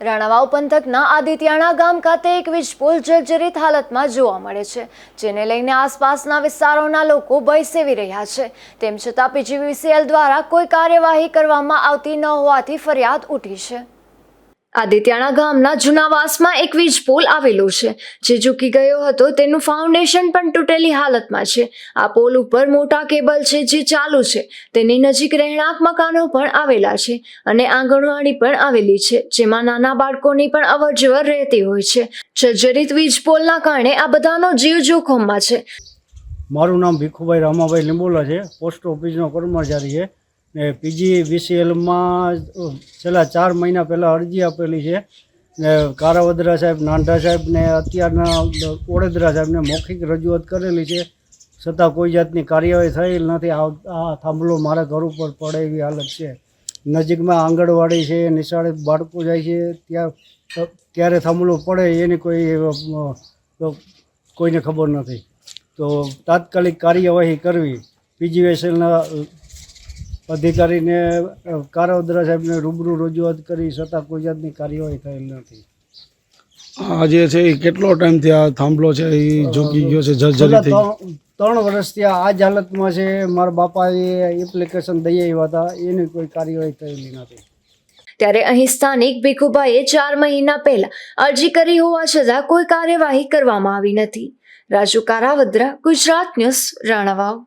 રાણાવાવ પંથકના આદિત્યાણા ગામ ખાતે એક વીજપોલ જર્જરિત હાલતમાં જોવા મળે છે, જેને લઈને આસપાસના વિસ્તારોના લોકો ભય સેવી રહ્યા છે. તેમ છતાં પીજીવીસીએલ દ્વારા કોઈ કાર્યવાહી કરવામાં આવતી ન હોવાથી ફરિયાદ ઉઠી છે. આદિત્યાણા ગામના જૂનાવાસમાં એક વીજ પોલ આવેલો છે. જે ઝૂકી ગયો હતો તેનું ફાઉન્ડેશન પણ તૂટેલી હાલતમાં છે. આ પોલ ઉપર મોટા કેબલ છે જે ચાલુ છે. તેની નજીક રહેણાંક મકાનો પણ આવેલા છે અને આંગણવાડી પણ આવેલી છે, જેમાં નાના બાળકોની પણ અવરજવર રહેતી હોય છે. જર્જરિત વીજ પોલના કારણે આ બધાનો જીવ જોખમમાં છે. મારું નામ ભીખુભાઈ રામાભાઈ લીંબોલા છે. પોસ્ટ ઓફિસનો કર્મચારી છે. ને પીજી વીસીએલમાં છેલ્લા ચાર મહિના પહેલાં અરજી આપેલી છે. ને કારાવદરા સાહેબ, નાંઢા સાહેબ ને અત્યારના ઓડેદરા સાહેબને મૌખિક રજૂઆત કરેલી છે. છતાં કોઈ જાતની કાર્યવાહી થયેલ નથી. આ આ થાંભલો મારા ઘર ઉપર પડે એવી હાલત છે. નજીકમાં આંગણવાડી છે, નિશાળે બાળકો જાય છે. ત્યાં, ત્યારે થાંભલો પડે એની કોઈ કોઈને ખબર નથી. તો તાત્કાલિક કાર્યવાહી કરવી. પીજીવીએસએલના અધિકારીને કારાવદરા સાહેબને રૂબરૂ રજૂઆત કરી છતાં કોઈ જાતની કાર્યવાહી થયેલ નથી. આ જે છે એ કેટલો ટાઈમથી આ થાંભલો છે એ ઝૂકી ગયો છે જર્જરી ત્રણ વર્ષથી આ જ હાલતમાં છે મારા બાપાએ એપ્લિકેશન દઈ આવ્યા હતા એની કોઈ કાર્યવાહી થયેલી નથી. ત્યારે અહીં સ્થાનિક ભીખુભાઈએ ચાર મહિના પહેલા અરજી કરી હોવા છતાં કોઈ કાર્યવાહી કરવામાં આવી નથી. રાજુ કારાવદ્રા ગુજરાત ન્યૂઝ રાણાવાવ.